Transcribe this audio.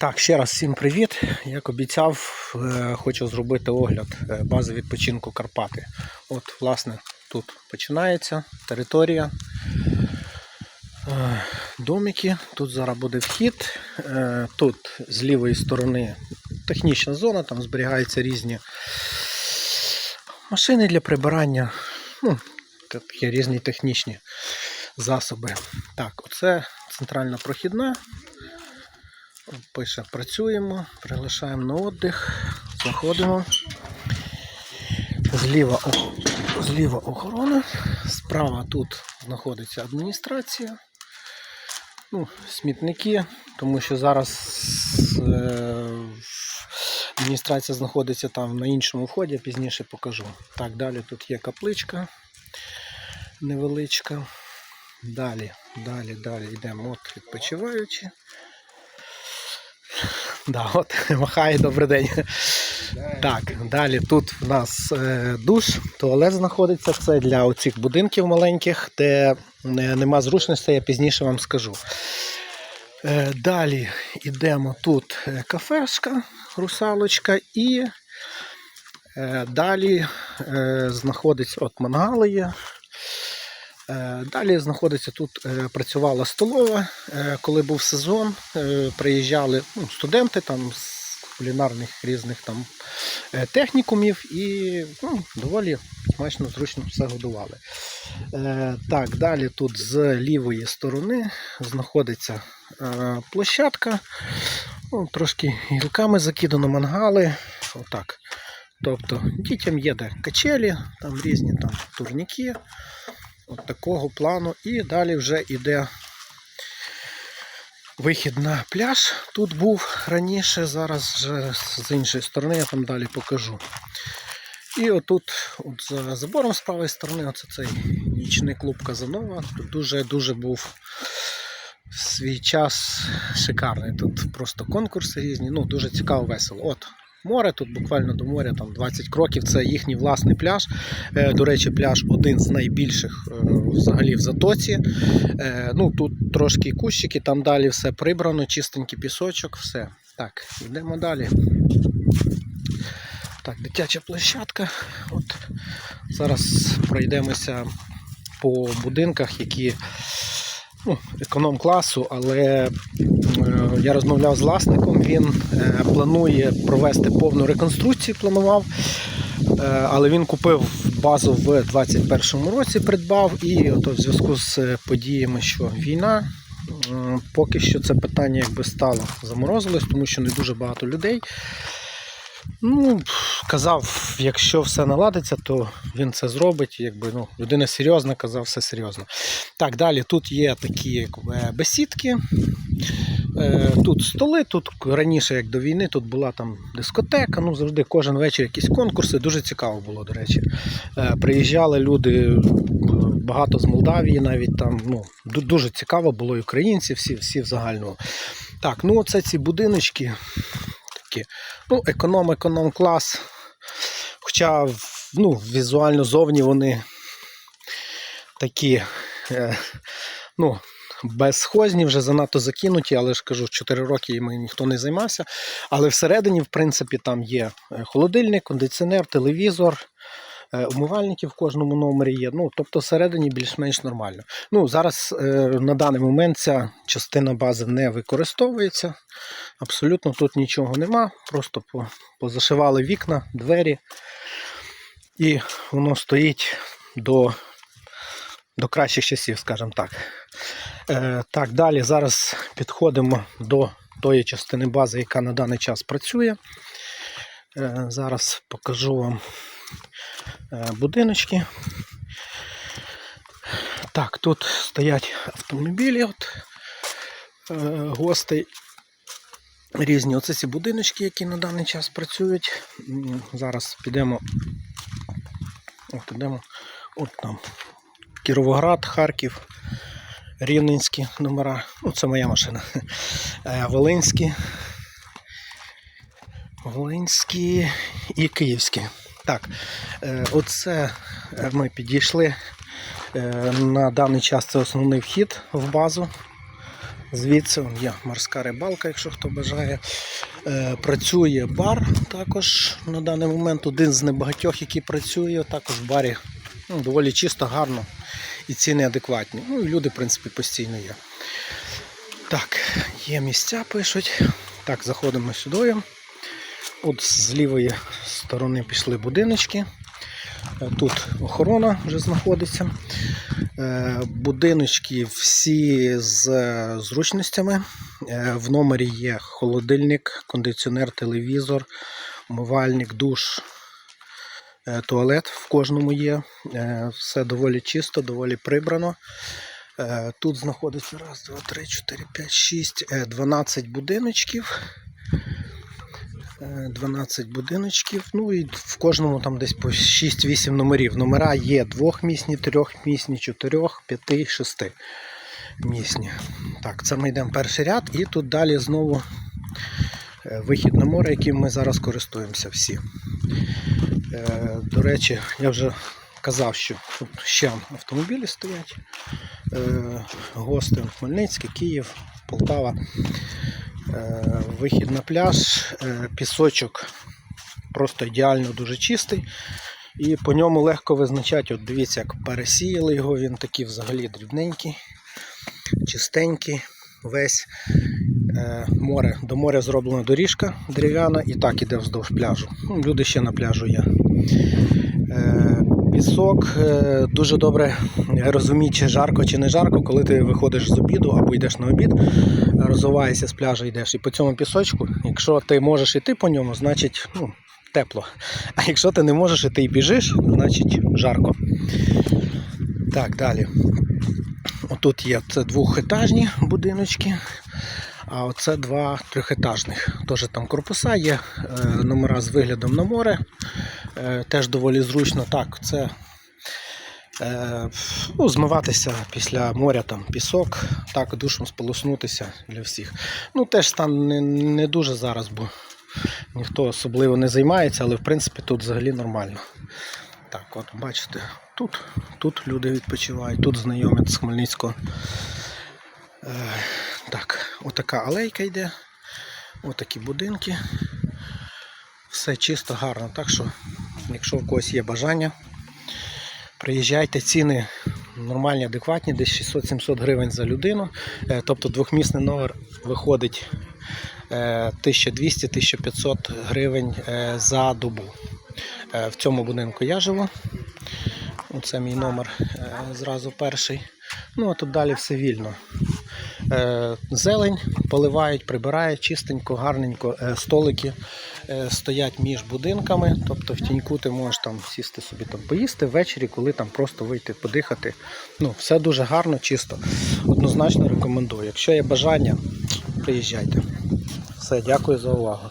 Так, ще раз всім привіт. Як обіцяв, е, хочу зробити огляд е, бази відпочинку Карпати. От, власне, тут починається територія. Е, Домики, тут зараз буде вхід. Тут з лівої сторони технічна зона, там зберігаються різні машини для прибирання. Ну, такі різні технічні засоби. Так, оце центральна прохідна. Пише працюємо, приглашаємо на отдих, заходимо. Зліва, зліва охорона, справа тут знаходиться адміністрація. Ну, смітники, тому що зараз е, адміністрація знаходиться там на іншому вході, пізніше покажу. Так, далі тут є капличка невеличка. Далі, далі, далі йдемо от відпочиваючи. Да, от махає добрий день. Так, далі тут в нас е, душ, туалет знаходиться. Це для оцих будинків маленьких, де е, нема зручності, я пізніше вам скажу. Е, далі йдемо тут кафешка, русалочка і далі знаходиться от мангали є. Е, Далі знаходиться тут, е, працювала столова. Е, Коли був сезон, приїжджали ну, студенти там з кулінарних різних там технікумів і ну, доволі смачно, зручно все годували. Так, далі тут з лівої сторони знаходиться площадка. Ну, трошки гілками закидано мангали. Отак. Тобто дітям є де качелі, там різні там турніки. От такого плану. І далі вже йде вихід на пляж. Тут був раніше, зараз вже з іншої сторони я там далі покажу. І отут, от за забором з правої сторони, оце цей нічний клуб Казанова. Тут дуже-дуже був свій час шикарний. Тут просто конкурси різні, ну дуже цікаво, весело. От море, тут буквально до моря там 20 кроків. Це їхній власний пляж. Е, До речі, пляж один з найбільших е, взагалі в затоці. Е, Ну тут трошки кущики, там далі все прибрано, чистенький пісочок, все. Так, йдемо далі. Так, дитяча площадка. От зараз пройдемося по будинках, які ну, економ-класу, але е, я розмовляв з власником. Він е, планує провести повну реконструкцію, планував, е, але він купив базу в 2021 році, придбав, і ото в зв'язку з е, подіями, що війна. Поки що це питання якби стало заморозилось, тому що не дуже багато людей. Ну, казав, якщо все наладиться, то він це зробить. Якби, ну, людина серйозна, казав, все серйозно. Так, далі тут є такі як, е, бесідки. Е, Тут столи, тут раніше, як до війни, тут була там дискотека. Ну, завжди кожен вечір якісь конкурси. Дуже цікаво було, до речі. Е, Приїжджали люди, е, багато з Молдавії, навіть там. Ну, дуже цікаво було, і українці, всі, всі в загальному. Так, ну оце ці будиночки. Такі. Ну, економ-економ клас. Хоча ну, візуально зовні вони такі, ну, безсхозні, вже занадто закинуті, але ж кажу, 4 роки їм ніхто не займався. Але всередині, в принципі, там є е, холодильник, кондиціонер, телевізор. е, Умивальники в кожному номері є. Ну, тобто всередині більш-менш нормально. Ну, зараз е, на даний момент ця частина бази не використовується. Абсолютно тут нічого нема. Просто позашивали вікна, двері. І воно стоїть до, до кращих часів, скажімо так. Е, так, далі зараз підходимо до тої частини бази, яка на даний час працює. Е, зараз покажу вам е, будиночки. Так, тут стоять автомобілі от, е, гостей. Різні оце ці будиночки, які на даний час працюють. Зараз підемо. От ідемо. От там. Кіровоград, Харків, Рівненські номера. Ну, це моя машина. Е, Волинські. Волинські і Київські. Так, е, оце ми підійшли. Е, На даний час це основний вхід в базу. Звідси є морська рибалка, якщо хто бажає. Працює бар також на даний момент. Один з небагатьох, який працює. Також в барі ну, доволі чисто, гарно і ціни адекватні. Ну і люди, в принципі, постійно є. Так, є місця, пишуть. Так, заходимо сюди. От з лівої сторони пішли будиночки. Тут охорона вже знаходиться. Е, Будиночки всі з е, зручностями. Е, В номері є холодильник, кондиціонер, телевізор, умивальник, душ, туалет в кожному є. Е, Все доволі чисто, доволі прибрано. Е, Тут знаходиться раз, два, три, чотири, п'ять, шість, е, 12 будиночків. Е, 12 будиночків. Ну і в кожному там десь по 6-8 номерів. Номера є двохмісні, трьохмісні, чотирьох, п'яти, шести місні. Так, це ми йдемо перший ряд, і тут далі знову е, вихід на море, яким ми зараз користуємося всі. Е, До речі, я вже казав, що тут ще автомобілі стоять. Е, Гостин, Хмельницький, Київ, Полтава. Е, Вихід на пляж, пісочок просто ідеально дуже чистий. І по ньому легко визначати, от дивіться, як пересіяли його, він такий взагалі дрібненький, чистенький, весь море. До моря зроблена доріжка дерев'яна і так іде вздовж пляжу. Ну, люди ще на пляжу є. Е, Пісок е, дуже добре розуміє, чи жарко, чи не жарко, коли ти виходиш з обіду або йдеш на обід, розвиваєшся з пляжу, йдеш і по цьому пісочку, якщо ти можеш йти по ньому, значить ну, тепло. А якщо ти не можеш і біжиш, значить жарко. Так, далі. Отут є це двохетажні будиночки, а оце два трьохетажних. Теж там корпуса є, е, номера з виглядом на море. Е, Теж доволі зручно. Так, це е, ну, змиватися після моря, там пісок, так, душем сполоснутися для всіх. Ну, теж стан не, не дуже зараз, бо ніхто особливо не займається, але в принципі тут взагалі нормально. Так, от бачите, тут, тут люди відпочивають, тут знайомі з Хмельницького. Е, так, отака алейка йде, отакі будинки. Все чисто, гарно. Так що, якщо в когось є бажання, приїжджайте, ціни нормальні, адекватні, десь 600-700 гривень за людину. Е, Тобто двохмісний номер виходить е, 1200-1500 гривень е, за добу. Е, В цьому будинку я живу. Оце мій номер е, зразу перший. Ну а тут далі все вільно. Е, Зелень поливають, прибирають чистенько, гарненько. Е, Столики е, стоять між будинками. Тобто в тіньку ти можеш там сісти собі там поїсти ввечері, коли там просто вийти подихати. Ну, все дуже гарно, чисто. Однозначно рекомендую. Якщо є бажання, приїжджайте. Все, дякую за увагу.